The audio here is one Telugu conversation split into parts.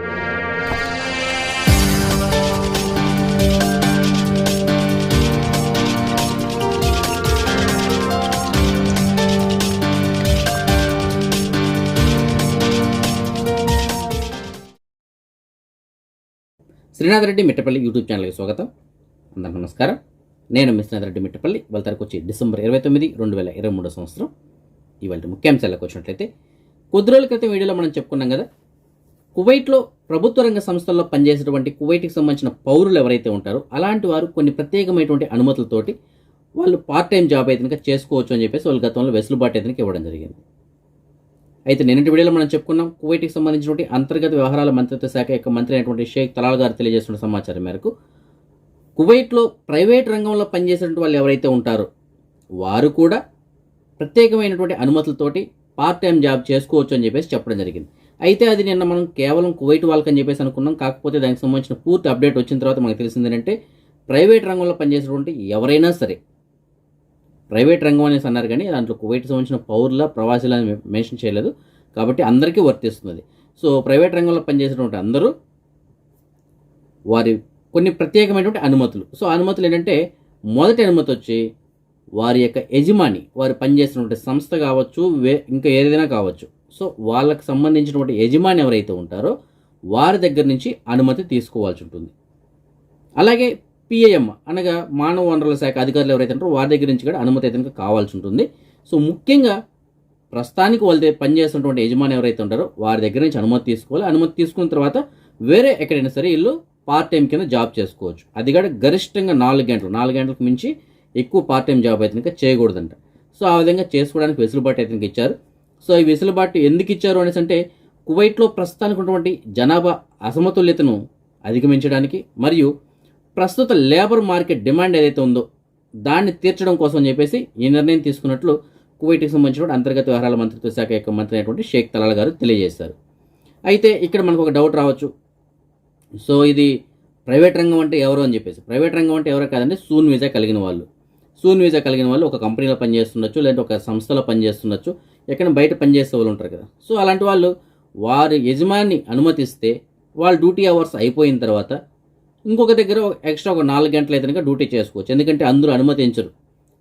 శ్రీనాథ్ రెడ్డి మిట్టపల్లి యూట్యూబ్ ఛానల్కి స్వాగతం. అందరికీ నమస్కారం. నేను మిశ్రీనాథ్ రెడ్డి మిట్టపల్లి. వాళ్ళ తరకు వచ్చి డిసెంబర్ ఇరవై తొమ్మిది రెండు వేల ఇరవై మూడో సంవత్సరం. ఇవాళ ముఖ్యాంశాలకు వచ్చినట్లయితే కొద్ది రోజుల క్రితం వీడియోలో మనం చెప్పుకున్నాం కదా కువైట్లో ప్రభుత్వ రంగ సంస్థల్లో పనిచేసేటువంటి కువైట్కి సంబంధించిన పౌరులు ఎవరైతే ఉంటారో అలాంటి వారు కొన్ని ప్రత్యేకమైనటువంటి అనుమతులతోటి వాళ్ళు పార్ట్ టైం జాబ్ అయితే చేసుకోవచ్చు అని చెప్పేసి వాళ్ళు గతంలో వెసులుబాటు అయితే ఇవ్వడం జరిగింది. అయితే నిన్నటి వీడియోలో మనం చెప్పుకున్నాం కువైట్కి సంబంధించినటువంటి అంతర్గత వ్యవహారాల మంత్రిత్వ శాఖ యొక్క మంత్రి అయినటువంటి షేక్ తలాల్ గారు తెలియజేస్తున్న సమాచారం మేరకు కువైట్లో ప్రైవేట్ రంగంలో పనిచేసినటువంటి వాళ్ళు ఎవరైతే ఉంటారో వారు కూడా ప్రత్యేకమైనటువంటి అనుమతులతోటి పార్ట్ టైం జాబ్ చేసుకోవచ్చు అని చెప్పేసి చెప్పడం జరిగింది. అయితే అది నిన్న మనం కేవలం కువైట్ వాళ్ళకని చెప్పేసి అనుకున్నాం. కాకపోతే దానికి సంబంధించిన పూర్తి అప్డేట్ వచ్చిన తర్వాత మనకు తెలిసింది ఏంటంటే ప్రైవేట్ రంగంలో పనిచేసేటువంటి ఎవరైనా సరే ప్రైవేట్ రంగం అనేసి అన్నారు కానీ దాంట్లో కువైట్ సంబంధించిన పౌరుల ప్రవాసీల మెన్షన్ చేయలేదు. కాబట్టి అందరికీ వర్తిస్తుంది. సో ప్రైవేట్ రంగంలో పనిచేసేటువంటి అందరూ వారి కొన్ని ప్రత్యేకమైనటువంటి అనుమతులు. సో అనుమతులు ఏంటంటే మొదటి అనుమతి వచ్చి వారి యొక్క యజమాని వారు పనిచేస్తున్నటువంటి సంస్థ కావచ్చు వే ఇంకా ఏదైనా కావచ్చు సో వాళ్ళకి సంబంధించినటువంటి యజమాని ఎవరైతే ఉంటారో వారి దగ్గర నుంచి అనుమతి తీసుకోవాల్సి ఉంటుంది. అలాగే పిఏఎం అనగా మానవ వనరుల శాఖ అధికారులు ఎవరైతే ఉంటారో వారి దగ్గర నుంచి కూడా అనుమతి అయితే కనుక కావాల్సి ఉంటుంది. సో ముఖ్యంగా ప్రస్తుతానికి వాళ్ళ పనిచేస్తున్నటువంటి యజమాని ఎవరైతే ఉంటారో వారి దగ్గర నుంచి అనుమతి తీసుకోవాలి. అనుమతి తీసుకున్న తర్వాత వేరే ఎక్కడైనా సరే వీళ్ళు పార్ట్ టైం కింద జాబ్ చేసుకోవచ్చు. అది కూడా గరిష్టంగా నాలుగు గంటలు నాలుగు గంటలకు మించి ఎక్కువ పార్ట్ టైం జాబ్ అయితే కనుక చేయకూడదంట. సో ఆ విధంగా చేసుకోవడానికి వెసులుబాటు అయితే ఇచ్చారు. సో ఈ వెసులుబాటు ఎందుకు ఇచ్చారు అనేసి అంటే కువైట్లో ప్రస్తుతానికి ఉన్నటువంటి జనాభా అసమతుల్యతను అధిగమించడానికి మరియు ప్రస్తుత లేబర్ మార్కెట్ డిమాండ్ ఏదైతే ఉందో దాన్ని తీర్చడం కోసం చెప్పేసి ఈ నిర్ణయం తీసుకున్నట్లు కువైట్కి సంబంధించిన అంతర్గత వ్యవహారాల మంత్రిత్వ శాఖ యొక్క మంత్రి అయినటువంటి షేక్ తలాల్ గారు తెలియజేశారు. అయితే ఇక్కడ మనకు ఒక డౌట్ రావచ్చు. సో ఇది ప్రైవేట్ రంగం అంటే ఎవరు అని చెప్పేసి. ప్రైవేట్ రంగం అంటే ఎవరో కాదంటే సూన్ వీజా కలిగిన వాళ్ళు. సూన్ వీజా కలిగిన వాళ్ళు ఒక కంపెనీలో పనిచేస్తుండొచ్చు లేదంటే ఒక సంస్థలో పనిచేస్తుండొచ్చు. ఎక్కడ బయట పనిచేసే వాళ్ళు ఉంటారు కదా. సో అలాంటి వాళ్ళు వారి యజమాని అనుమతిస్తే వాళ్ళ డ్యూటీ అవర్స్ అయిపోయిన తర్వాత ఇంకొక దగ్గర ఎక్స్ట్రా ఒక నాలుగు గంటలు అయితే కనుక డ్యూటీ చేసుకోవచ్చు. ఎందుకంటే అందరూ అనుమతించరు.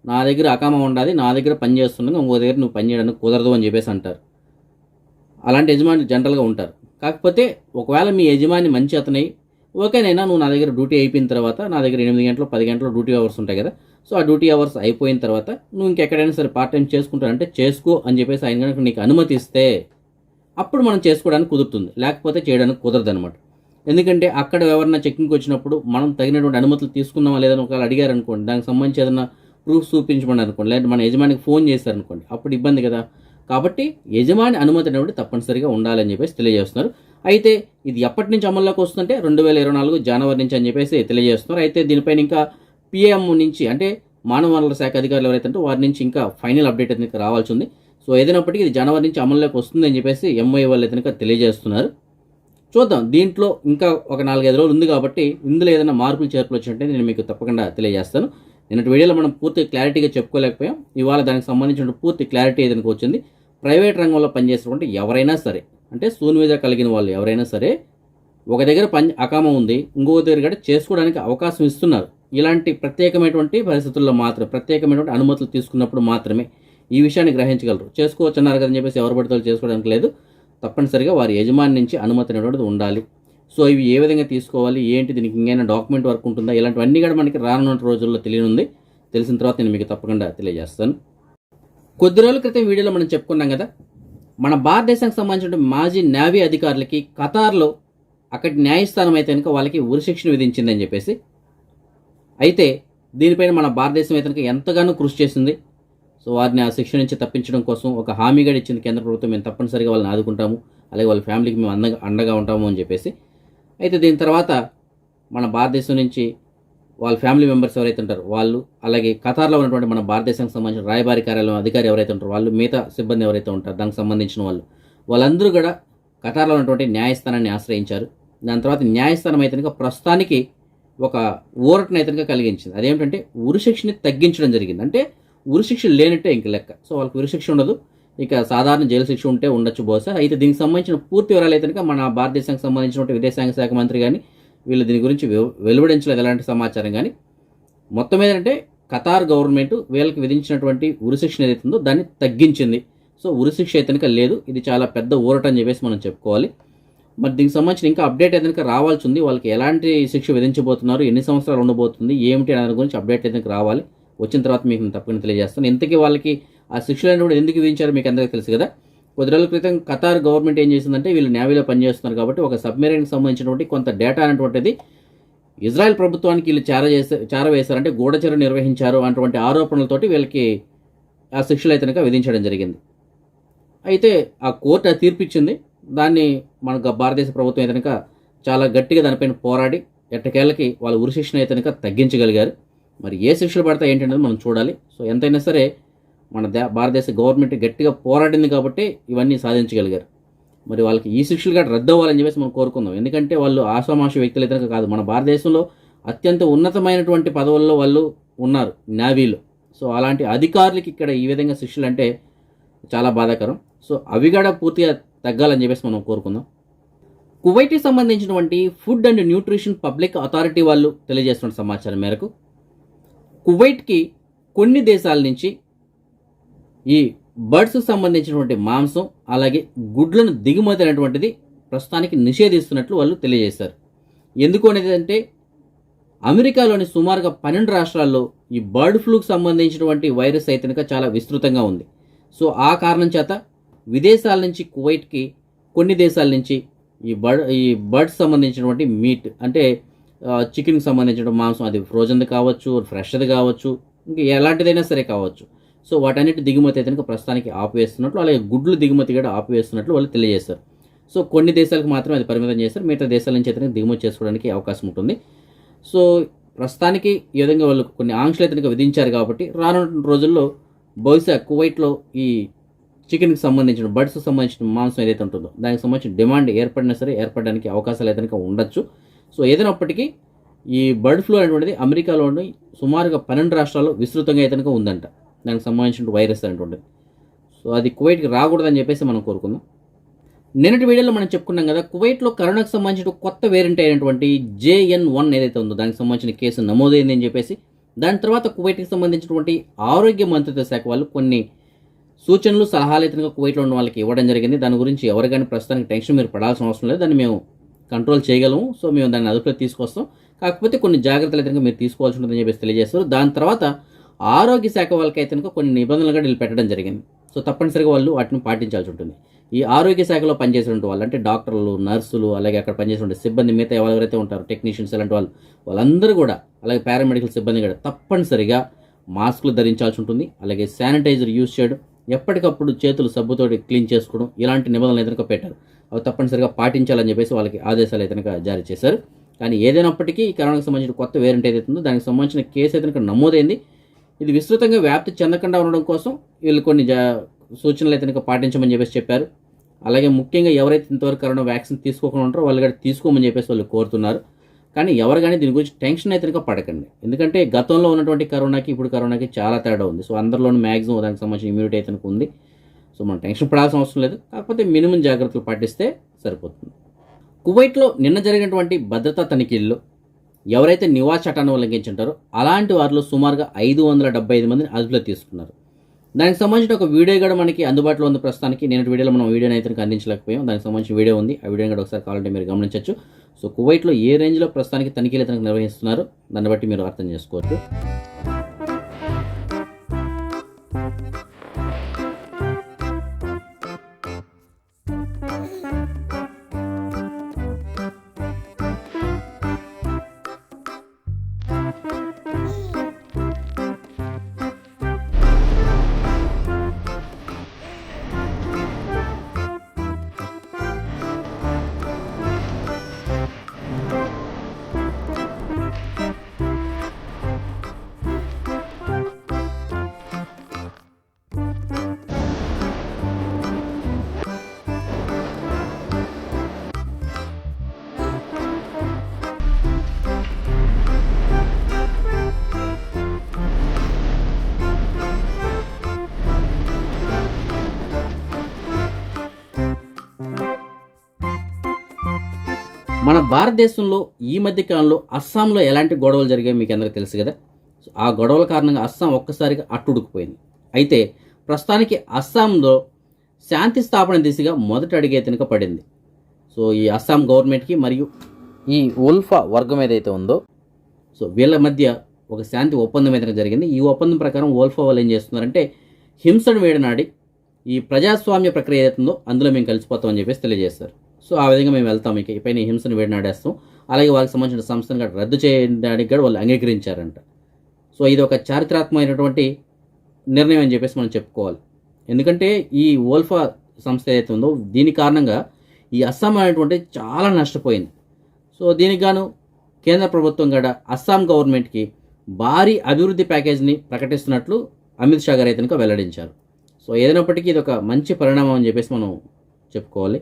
నా దగ్గర అకామ ఉండాలి నా దగ్గర పని చేస్తుండగా ఇంకో దగ్గర నువ్వు పని చేయడానికి కుదరదు అని చెప్పేసి అంటారు. అలాంటి యజమాని జనరల్గా ఉంటారు. కాకపోతే ఒకవేళ మీ యజమాని మంచి అతనై ఓకేనైనా నువ్వు నా దగ్గర డ్యూటీ అయిపోయిన తర్వాత నా దగ్గర ఎనిమిది గంటలు పది గంటలు డ్యూటీ అవర్స్ ఉంటాయి కదా సో ఆ డ్యూటీ అవర్స్ అయిపోయిన తర్వాత నువ్వు ఇంకెక్కడైనా సరే పార్ట్ టైం చేసుకుంటానంటే చేసుకో అని చెప్పేసి ఆయన కనుక నీకు అనుమతి ఇస్తే అప్పుడు మనం చేసుకోవడానికి కుదురుతుంది. లేకపోతే చేయడానికి కుదరదు అనమాట ఎందుకంటే అక్కడ ఎవరన్నా చెక్కింగ్కి వచ్చినప్పుడు మనం తగినటువంటి అనుమతులు తీసుకున్నామా లేదని ఒకవేళ అడిగారు అనుకోండి దానికి సంబంధించి ఏదైనా ప్రూఫ్ చూపించమని అనుకోండి లేదంటే మన యజమానికి ఫోన్ చేశారనుకోండి అప్పుడు ఇబ్బంది కదా. కాబట్టి యజమాని అనుమతి అనేవి తప్పనిసరిగా ఉండాలని చెప్పేసి తెలియజేస్తున్నారు. అయితే ఇది ఎప్పటి నుంచి అమల్లోకి వస్తుందంటే రెండు వేల ఇరవై నాలుగు జనవరి నుంచి అని చెప్పేసి తెలియజేస్తున్నారు. అయితే దీనిపైన ఇంకా పిఎం నుంచి అంటే మానవ వనరుల శాఖ అధికారులు ఎవరైతే ఉంటే వారి నుంచి ఇంకా ఫైనల్ అప్డేట్ అయితే రావాల్సి ఉంది. సో ఏదైనప్పటికీ ఇది జనవరి నుంచి అమల్లోకి వస్తుంది అని చెప్పేసి ఎంఐ వాళ్ళు అయితే తెలియజేస్తున్నారు. చూద్దాం. దీంట్లో ఇంకా ఒక నాలుగైదు రోజులు ఉంది కాబట్టి ఇందులో ఏదైనా మార్పులు చేర్పులు వచ్చినట్టే నేను మీకు తప్పకుండా తెలియజేస్తాను. నిన్నటి వీడియోలో మనం పూర్తి క్లారిటీగా చెప్పుకోలేకపోయాం. ఇవాళ దానికి సంబంధించిన పూర్తి క్లారిటీ ఏదైనా వచ్చింది. ప్రైవేట్ రంగంలో పనిచేసినటువంటి ఎవరైనా సరే అంటే సూన్ కలిగిన వాళ్ళు ఎవరైనా సరే ఒక దగ్గర పని అకామ ఉంది. ఇంకొక దగ్గర కూడా చేసుకోవడానికి అవకాశం ఇస్తున్నారు. ఇలాంటి ప్రత్యేకమైనటువంటి పరిస్థితుల్లో మాత్రమే ప్రత్యేకమైనటువంటి అనుమతులు తీసుకున్నప్పుడు మాత్రమే ఈ విషయాన్ని గ్రహించగలరు. చేసుకోవచ్చు అన్నారు కదని చెప్పేసి ఎవరు పడితే చేసుకోవడానికి లేదు. తప్పనిసరిగా వారి యజమాని నుంచి అనుమతి అనేటువంటిది ఉండాలి. సో ఇవి ఏ విధంగా తీసుకోవాలి ఏంటి దీనికి ఇంకైనా డాక్యుమెంట్ వర్క్ ఉంటుందా ఇలాంటివన్నీ కూడా మనకి రానున్న రోజుల్లో తెలియనుంది. తెలిసిన తర్వాత నేను మీకు తప్పకుండా తెలియజేస్తాను. కొద్ది రోజుల క్రితం వీడియోలో మనం చెప్పుకున్నాం కదా మన భారతదేశానికి సంబంధించిన మాజీ నేవీ అధికారులకి ఖతార్లో అక్కడి న్యాయస్థానం అయితే కనుక వాళ్ళకి ఉరిశిక్షణ విధించిందని చెప్పేసి అయితే దీనిపైన మన భారతదేశం అయితే ఎంతగానో కృషి చేసింది. సో వారిని ఆ శిక్ష నుంచి తప్పించడం కోసం ఒక హామీగా ఇచ్చింది కేంద్ర ప్రభుత్వం. మేము తప్పనిసరిగా వాళ్ళని ఆదుకుంటాము. అలాగే వాళ్ళ ఫ్యామిలీకి మేము అండగా అండగా ఉంటాము అని చెప్పేసి. అయితే దీని తర్వాత మన భారతదేశం నుంచి వాళ్ళ ఫ్యామిలీ మెంబర్స్ ఎవరైతే ఉంటారో వాళ్ళు అలాగే ఖతార్లో ఉన్నటువంటి మన భారతదేశానికి సంబంధించిన రాయబారి కార్యాలయం అధికారి ఎవరైతే ఉంటారో వాళ్ళు మిగతా సిబ్బంది ఎవరైతే ఉంటారో దానికి సంబంధించిన వాళ్ళు వాళ్ళందరూ కూడా ఖతార్లో ఉన్నటువంటి న్యాయస్థానాన్ని ఆశ్రయించారు. దాని తర్వాత న్యాయస్థానం అయితే ప్రస్తుతానికి ఒక ఊరటను అయితే కలిగించింది. అదేమిటంటే ఉరిశిక్షని తగ్గించడం జరిగింది. అంటే ఉరిశిక్ష లేనట్టే ఇంక లెక్క. సో వాళ్ళకి ఉరిశిక్ష ఉండదు. ఇక సాధారణ జైలు శిక్ష ఉంటే ఉండొచ్చు బహుశా. అయితే దీనికి సంబంధించిన పూర్తి వివరాలు అయితే కనుక మన భారతదేశానికి సంబంధించినటువంటి విదేశాంగ శాఖ మంత్రి కానీ వీళ్ళు దీని గురించి వెలువడించలేదు ఎలాంటి సమాచారం కానీ మొత్తం ఏంటంటే ఖతార్ గవర్నమెంట్ వీళ్ళకి విధించినటువంటి ఉరిశిక్షణ ఏదైతుందో దాన్ని తగ్గించింది. సో ఉరిశిక్ష అయితే లేదు. ఇది చాలా పెద్ద ఊరట అని చెప్పేసి మనం చెప్పుకోవాలి. మరి దీనికి సంబంధించిన ఇంకా అప్డేట్ అయితే రావాల్సి ఉంది. వాళ్ళకి ఎలాంటి శిక్ష విధించబోతున్నారు ఎన్ని సంవత్సరాలు ఉండబోతుంది ఏమిటి అనే గురించి అప్డేట్ అయితే రావాలి. వచ్చిన తర్వాత మీకు నేను తప్పకుండా తెలియజేస్తాను. ఇంతకీ వాళ్ళకి ఆ శిక్షలు కూడా ఎందుకు విధించారో మీకు అందరికీ తెలుసు కదా. కొద్ది రోజుల క్రితం ఖతార్ గవర్నమెంట్ ఏం చేసిందంటే వీళ్ళు నేవీలో పనిచేస్తున్నారు కాబట్టి ఒక సబ్మెరైన్కి సంబంధించినటువంటి కొంత డేటా అనేటువంటిది ఇజ్రాయెల్ ప్రభుత్వానికి వీళ్ళు చేర చేసే చేరవేశారంటే గూఢచర్య నిర్వహించారు అటువంటి ఆరోపణలతోటి వీళ్ళకి ఆ శిక్షలు అయితే కనుక విధించడం జరిగింది. అయితే ఆ కోర్టు ఆ తీర్పు ఇచ్చింది దాన్ని మన భారతదేశ ప్రభుత్వం అయితే చాలా గట్టిగా దానిపైన పోరాడి ఎట్టకేళ్ళకి వాళ్ళ ఉరి శిక్షణ అయితే తగ్గించగలిగారు. మరి ఏ శిక్షలు పడతాయి ఏంటనేది మనం చూడాలి. సో ఎంతైనా సరే మన దే భారతదేశ గవర్నమెంట్ గట్టిగా పోరాడింది కాబట్టి ఇవన్నీ సాధించగలిగారు. మరి వాళ్ళకి ఈ శిక్షలు కూడా రద్దు అవ్వాలని చెప్పేసి మనం కోరుకుందాం. ఎందుకంటే వాళ్ళు ఆశామాష వ్యక్తులు అయితే కాదు. మన భారతదేశంలో అత్యంత ఉన్నతమైనటువంటి పదవుల్లో వాళ్ళు ఉన్నారు నేవీలో. సో అలాంటి అధికారులకి ఇక్కడ ఈ విధంగా శిక్షలు అంటే చాలా బాధాకరం. సో అవి కూడా పూర్తిగా తగ్గాలని చెప్పేసి మనం కోరుకుందాం. కువైట్కి సంబంధించినటువంటి food and nutrition public authority వాళ్ళు తెలియజేస్తున్న సమాచారం మేరకు కువైట్కి కొన్ని దేశాల నుంచి ఈ బర్డ్స్కి సంబంధించినటువంటి మాంసం అలాగే గుడ్లను దిగుమతి అనేటువంటిది ప్రస్తుతానికి నిషేధిస్తున్నట్లు వాళ్ళు తెలియజేశారు. ఎందుకు అనేది అంటే అమెరికాలోని సుమారుగా పన్నెండు రాష్ట్రాల్లో ఈ బర్డ్ ఫ్లూకి సంబంధించినటువంటి వైరస్ అయితే కనుక చాలా విస్తృతంగా ఉంది. సో ఆ కారణం చేత విదేశాల నుంచి కువైట్కి కొన్ని దేశాల నుంచి ఈ బర్డ్ ఈ బర్డ్స్ సంబంధించినటువంటి మీట్ అంటే చికెన్కి సంబంధించిన మాంసం అది ఫ్రోజన్ది కావచ్చు ఫ్రెష్ది కావచ్చు ఇంకా ఎలాంటిదైనా సరే కావచ్చు. సో వాటన్నిటి దిగుమతి అయితే కనుక ప్రస్తుతానికి ఆపివేస్తున్నట్లు అలాగే గుడ్లు దిగుమతి కూడా ఆపివేస్తున్నట్లు వాళ్ళు తెలియజేశారు. సో కొన్ని దేశాలకు మాత్రమే అది పరిమితం చేస్తారు మిగతా దేశాల నుంచి అయితే దిగుమతి చేసుకోవడానికి అవకాశం ఉంటుంది. సో ప్రస్తుతానికి ఈ విధంగా వాళ్ళు కొన్ని ఆంక్షలు అయితే విధించారు కాబట్టి రానున్న రోజుల్లో బహుశా కువైట్లో ఈ చికెన్కి సంబంధించిన బర్డ్స్ సంబంధించిన మాంసం ఏదైతే ఉంటుందో దానికి సంబంధించిన డిమాండ్ ఏర్పడినా సరే ఏర్పడడానికి అవకాశాలు అయితే ఉండొచ్చు. సో ఏదైనప్పటికీ ఈ బర్డ్ ఫ్లూ అనేటువంటిది అమెరికాలోని సుమారుగా పన్నెండు రాష్ట్రాల్లో విస్తృతంగా అయితే ఉందంట. దానికి సంబంధించిన వైరస్ అనేటువంటిది. సో అది కువైట్కి రాకూడదని చెప్పేసి మనం కోరుకుందాం. నిన్నటి వీడియోలో మనం చెప్పుకున్నాం కదా కువైట్లో కరోనాకు సంబంధించిన కొత్త వేరియంట్ అయినటువంటి జేఎన్ వన్ ఏదైతే ఉందో దానికి సంబంధించిన కేసు నమోదైంది అని చెప్పేసి దాని తర్వాత కువైట్కి సంబంధించినటువంటి ఆరోగ్య మంత్రిత్వ శాఖ వాళ్ళు కొన్ని సూచనలు సలహాలు అయితే కువైట్లో ఉన్న వాళ్ళకి ఇవ్వడం జరిగింది. దాని గురించి ఎవరికైనా ప్రస్తుతానికి టెన్షన్ మీరు పడాల్సిన అవసరం లేదు. దాన్ని మేము కంట్రోల్ చేయగలము. సో మేము దాన్ని అదుపులో తీసుకొస్తాం. కాకపోతే కొన్ని జాగ్రత్తలు అయితే మీరు తీసుకోవాల్సి ఉంటుందని చెప్పేసి తెలియజేస్తారు దాని తర్వాత ఆరోగ్య శాఖ వాళ్ళకి అయితే కొన్ని నిబంధనలు కూడా వీళ్ళు పెట్టడం జరిగింది. సో తప్పనిసరిగా వాళ్ళు వాటిని పాటించాల్సి ఉంటుంది. ఈ ఆరోగ్య శాఖలో పనిచేసేటువంటి వాళ్ళు అంటే డాక్టర్లు నర్సులు అలాగే అక్కడ పనిచేసే సిబ్బంది మిగతా ఎవరెవరైతే ఉంటారు టెక్నీషియన్స్ ఇలాంటి వాళ్ళు వాళ్ళందరూ కూడా అలాగే పారామెడికల్ సిబ్బంది కూడా తప్పనిసరిగా మాస్కులు ధరించాల్సి ఉంటుంది. అలాగే శానిటైజర్ యూజ్ చేయడం ఎప్పటికప్పుడు చేతులు సబ్బుతోటి క్లీన్ చేసుకోవడం ఇలాంటి నిబంధనలు అయితే పెట్టారు. అవి తప్పనిసరిగా పాటించాలని చెప్పేసి వాళ్ళకి ఆదేశాలు అయితే జారీ చేశారు. కానీ ఏదైనప్పటికీ ఈ కరోనాకు సంబంధించిన కొత్త వేరియంట్ ఏదైతే ఉందో దానికి సంబంధించిన కేసు అయితే నమోదైంది. ఇది విస్తృతంగా వ్యాప్తి చెందకుండా ఉండడం కోసం వీళ్ళు కొన్ని జా సూచనలు అయితే పాటించమని చెప్పేసి చెప్పారు. అలాగే ముఖ్యంగా ఎవరైతే ఇంతవరకు కరోనా వ్యాక్సిన్ తీసుకోకుండా ఉంటారో వాళ్ళు కూడా తీసుకోమని చెప్పేసి వాళ్ళు కోరుతున్నారు. కానీ ఎవరు కానీ దీని గురించి టెన్షన్ అయితే కనుక పడకండి. ఎందుకంటే గతంలో ఉన్నటువంటి కరోనాకి ఇప్పుడు కరోనాకి చాలా తేడా ఉంది. సో అందరిలోనూ మ్యాక్సిమం దానికి సంబంధించిన ఇమ్యూనిటీ అయితే ఉంది. సో మనం టెన్షన్ పడాల్సిన అవసరం లేదు. కాకపోతే మినిమం జాగ్రత్తలు పాటిస్తే సరిపోతుంది. కువైట్లో నిన్న జరిగినటువంటి భద్రతా తనిఖీల్లో ఎవరైతే నివాస్ చట్టాన్ని ఉల్లంఘించుంటారో అలాంటి వారిలో సుమారుగా ఐదు వందల డెబ్బై ఐదు మందిని అదుపులో తీసుకున్నారు. దానికి సంబంధించిన ఒక వీడియో కూడా మనకి అందుబాటులో ఉంది ప్రస్తుతానికి. నేను వీడియోలో మనం వీడియోని అయితే అందించలేకపోయాం. దానికి సంబంధించిన వీడియో ఉంది. ఆ వీడియోని కూడా ఒకసారి కావాలంటే మీరు గమనించవచ్చు సో కువైట్లో ఏ రేంజ్లో ప్రస్తుతానికి తనిఖీలు అయితే నిర్వహిస్తున్నారు? దాన్ని బట్టి మీరు అర్థం చేసుకోవచ్చు. భారతదేశంలో ఈ మధ్య కాలంలో అస్సాంలో ఎలాంటి గొడవలు జరిగాయో మీకు అందరికీ తెలుసు కదా. సో ఆ గొడవల కారణంగా అస్సాం ఒక్కసారిగా అట్టుడుకుపోయింది. అయితే ప్రస్తుతానికి అస్సాంలో శాంతి స్థాపన దిశగా మొదటి అడిగే పడింది. సో ఈ అస్సాం గవర్నమెంట్కి మరియు ఈ ఉల్ఫా వర్గం ఏదైతే ఉందో సో వీళ్ళ మధ్య ఒక శాంతి ఒప్పందం ఏదైనా జరిగింది. ఈ ఒప్పందం ప్రకారం ఓల్ఫా వాళ్ళు ఏం చేస్తున్నారంటే హింసను వేడనాడి ఈ ప్రజాస్వామ్య ప్రక్రియ ఏదైతుందో అందులో మేము కలిసిపోతామని చెప్పేసి తెలియజేస్తారు సో ఆ విధంగా మేము వెళ్తాం. ఇక పైన హింసను వేడినాడేస్తాం అలాగే వాళ్ళకి సంబంధించిన సంస్థను కూడా రద్దు చేయడానికి కూడా వాళ్ళు అంగీకరించారంట. సో ఇది ఒక చారిత్రాత్మకమైనటువంటి నిర్ణయం అని చెప్పేసి మనం చెప్పుకోవాలి. ఎందుకంటే ఈ ఓల్ఫా సంస్థ ఏదైతే ఉందో దీని కారణంగా ఈ అస్సాం అనేటువంటి చాలా నష్టపోయింది. సో దీనికి గాను కేంద్ర ప్రభుత్వం కూడా అస్సాం గవర్నమెంట్కి భారీ అభివృద్ధి ప్యాకేజ్ని ప్రకటిస్తున్నట్లు అమిత్ షా గారు అయితే వెల్లడించారు. సో ఏదైనప్పటికీ ఇది ఒక మంచి పరిణామం అని చెప్పేసి మనం చెప్పుకోవాలి.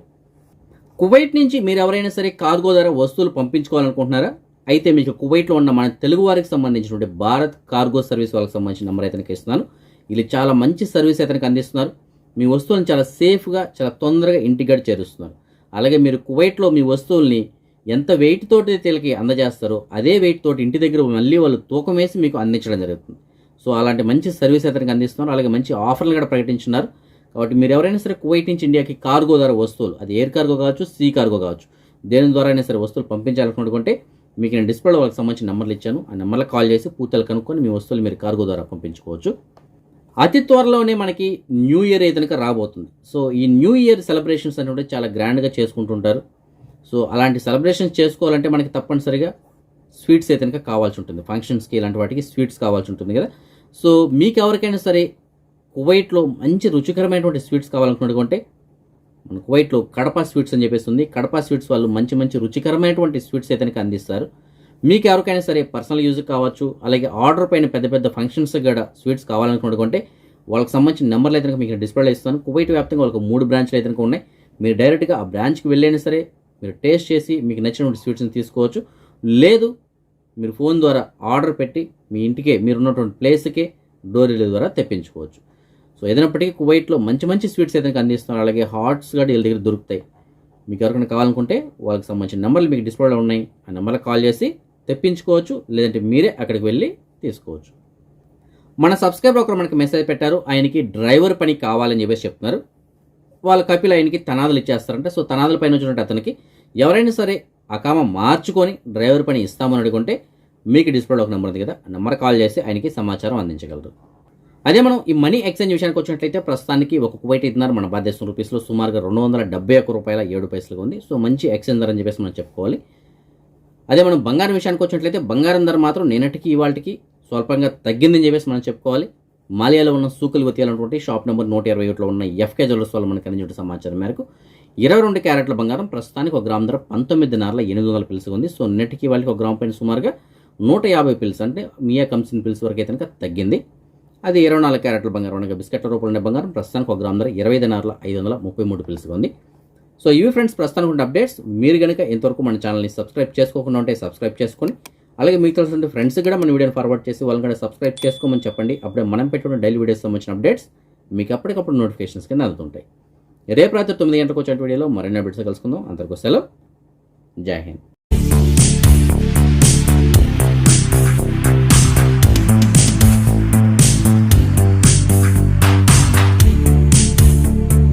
కువైట్ నుంచి మీరు ఎవరైనా సరే కార్గో ద్వారా వస్తువులు పంపించుకోవాలనుకుంటున్నారా? అయితే మీకు కువైట్లో ఉన్న మన తెలుగు వారికి సంబంధించినటువంటి భారత్ కార్గో సర్వీస్ వాళ్ళకి సంబంధించిన నెంబర్ అయితే ఇస్తున్నాను. వీళ్ళు చాలా మంచి సర్వీస్ అయితే అందిస్తున్నారు. మీ వస్తువులను చాలా సేఫ్గా చాలా తొందరగా ఇంటిగ్రేట్ చేరుస్తున్నారు. అలాగే మీరు కువైట్లో మీ వస్తువుల్ని ఎంత వెయిట్ తోటి వీళ్ళకి అందజేస్తారో అదే వెయిట్ తోటి ఇంటి దగ్గర మళ్ళీ వాళ్ళు తూకం వేసి మీకు అందించడం జరుగుతుంది. సో అలాంటి మంచి సర్వీస్ అతనికి అందిస్తున్నారు. అలాగే మంచి ఆఫర్లు కూడా ప్రకటించున్నారు. కాబట్టి మీరు ఎవరైనా సరే కువైట్ నుంచి ఇండియాకి కార్గో ద్వారా వస్తువులు అది ఎయిర్ కార్గో కావచ్చు సీ కార్గో కావచ్చు దేని ద్వారా అయినా సరే వస్తువులు పంపించాలనుకుంటే మీకు నేను డిస్ప్లేలో వాళ్ళకి సంబంధించిన నెంబర్లు ఇచ్చాను. ఆ నెంబర్లకు కాల్ చేసి పూర్తలు కనుక్కొని మీ వస్తువులు మీరు కార్గో ద్వారా పంపించుకోవచ్చు. అతి త్వరలోనే మనకి న్యూ ఇయర్ అయితే రాబోతుంది. సో ఈ న్యూ ఇయర్ సెలబ్రేషన్స్ అనేవి చాలా గ్రాండ్గా చేసుకుంటుంటారు. సో అలాంటి సెలబ్రేషన్స్ చేసుకోవాలంటే మనకి తప్పనిసరిగా స్వీట్స్ అయితే కావాల్సి ఉంటుంది. ఫంక్షన్స్కి ఇలాంటి వాటికి స్వీట్స్ కావాల్సి ఉంటుంది కదా. సో మీకు ఎవరికైనా సరే కువైట్లో మంచి రుచికరమైనటువంటి స్వీట్స్ కావాలనుకున్నటువంటి మన కువైట్లో కడప స్వీట్స్ అని చెప్పేసి ఉంది. కడప స్వీట్స్ వాళ్ళు మంచి మంచి రుచికరమైనటువంటి స్వీట్స్ అయితే అందిస్తారు. మీకు ఎవరికైనా సరే పర్సనల్ యూజ్ కావచ్చు అలాగే ఆర్డర్ పైన పెద్ద పెద్ద ఫంక్షన్స్ కూడా స్వీట్స్ కావాలనుకుంటే వాళ్ళకి సంబంధించిన నెంబర్లు అయితే మీకు డిస్ప్లేలో ఇస్తాను. కువైట్ వ్యాప్తంగా వాళ్ళకి మూడు బ్రాంచ్లు అయితే ఉన్నాయి. మీరు డైరెక్ట్గా ఆ బ్రాంచ్కి వెళ్ళైనా సరే మీరు టేస్ట్ చేసి మీకు నచ్చినటువంటి స్వీట్స్ని తీసుకోవచ్చు. లేదు మీరు ఫోన్ ద్వారా ఆర్డర్ పెట్టి మీ ఇంటికే మీరు ఉన్నటువంటి ప్లేస్కే డోర్ డెలివరీ ద్వారా తెప్పించుకోవచ్చు. సో ఏదైనప్పటికీ కువైట్లో మంచి మంచి స్వీట్స్ అయితే అందిస్తున్నారు అలాగే హాట్స్ కూడా వీళ్ళ దగ్గర దొరుకుతాయి. మీకు ఎవరికైనా కావాలనుకుంటే వాళ్ళకి సంబంధించిన నెంబర్లు మీకు డిస్ప్లేలో ఉన్నాయి. ఆ నెంబర్లకు కాల్ చేసి తెప్పించుకోవచ్చు లేదంటే మీరే అక్కడికి వెళ్ళి తీసుకోవచ్చు. మన సబ్స్క్రైబర్ ఒకరు మనకి మెసేజ్ పెట్టారు ఆయనకి డ్రైవర్ పని కావాలని చెప్పేసి చెప్తున్నారు. వాళ్ళ కపిల్ ఆయనకి తనాదులు ఇచ్చేస్తారంటే. సో తనాదుల పైన వచ్చినట్టు అతనికి ఎవరైనా సరే అకామ మార్చుకొని డ్రైవర్ పని ఇస్తామని అడుగుంటే మీకు డిస్ప్లేలో ఒక నెంబర్ ఉంది కదా నెంబర్ కాల్ చేసి ఆయనకి సమాచారం అందించగలరు. అదే మనం ఈ మనీ ఎక్స్చేంజ్ విషయానికి వచ్చినట్లయితే ప్రస్తుతానికి ఒక కువైట్ ఇద్దరు మన భారతదేశం రూపీస్లో సుమారుగా రెండు వందల డెబ్బై ఒక్క రూపాయల ఏడు పైసలుగా ఉంది. సో మంచి ఎక్స్చేంజ్ ధర అని చెప్పేసి మనం చెప్పుకోవాలి. అదే మనం బంగారం విషయానికి వచ్చినట్లయితే బంగారం ధర మాత్రం నిన్నటికి ఇవాళకి స్వల్పంగా తగ్గిందని చెప్పేసి మనం చెప్పుకోవాలి. మాలియాలో ఉన్న సూకులు వతియాలన్నటువంటి షాప్ నెంబర్ నూట ఇరవై ఒకటిలో ఉన్న ఎఫ్కే జ్యువెలర్స్ వాళ్ళు మనకు అందించిన సమాచారం మేరకు ఇరవై రెండు క్యారెట్ల బంగారం ప్రస్తుతానికి ఒక గ్రామ్ ధర పంతొమ్మిది నార్ల ఎనిమిది వందల పిల్స్ ఉంది. సో నెట్కి వాళ్ళకి ఒక గ్రామ్ పైన సుమారుగా నూట యాభై పిల్స్ అంటే మియా కంసిన్ పిల్స్ వరకు అయితే కనుక తగ్గింది. అది ఇరవై నాలుగు క్యారెట్ల బంగారం అనగా బిస్కెట్ల రూపంలో ఉండే బంగారం. ప్రస్తుతానికి ఒక గ్రామ్ ధర ఇరవై ఐదు నార్ల ఐదు వందల ముప్పై మూడు పిల్స్గా సో ఇవి ఫ్రెండ్స్ ప్రస్తుతానికి ఉన్న అప్డేట్స్ మీరు కనుక ఇంతవరకు మన ఛానల్ని సబ్స్క్రైబ్ చేసుకోకుండా ఉంటే సబ్స్క్రైబ్ చేసుకొని అలాగే మీకు తెలిసిన ఫ్రెండ్స్ కూడా మన వీడియోని ఫార్వర్డ్ చేసి వాళ్ళని కూడా సబ్స్క్రైబ్ చేసుకోమని చెప్పండి. అప్పుడే మనం పెట్టుకున్న డైలీ వీడియోస్ సంబంధించిన అప్డేట్స్ మీకు అప్పటికప్పుడు నోటిఫికేషన్స్ కింద అందుతుంటాయి. రేపు రాత్రి తొమ్మిది గంటలకు వచ్చిన వీడియోలో మరిన్ని అప్డేట్స్ కలుసుకుందాం. అందరికీ సెలవు. జై హింద్.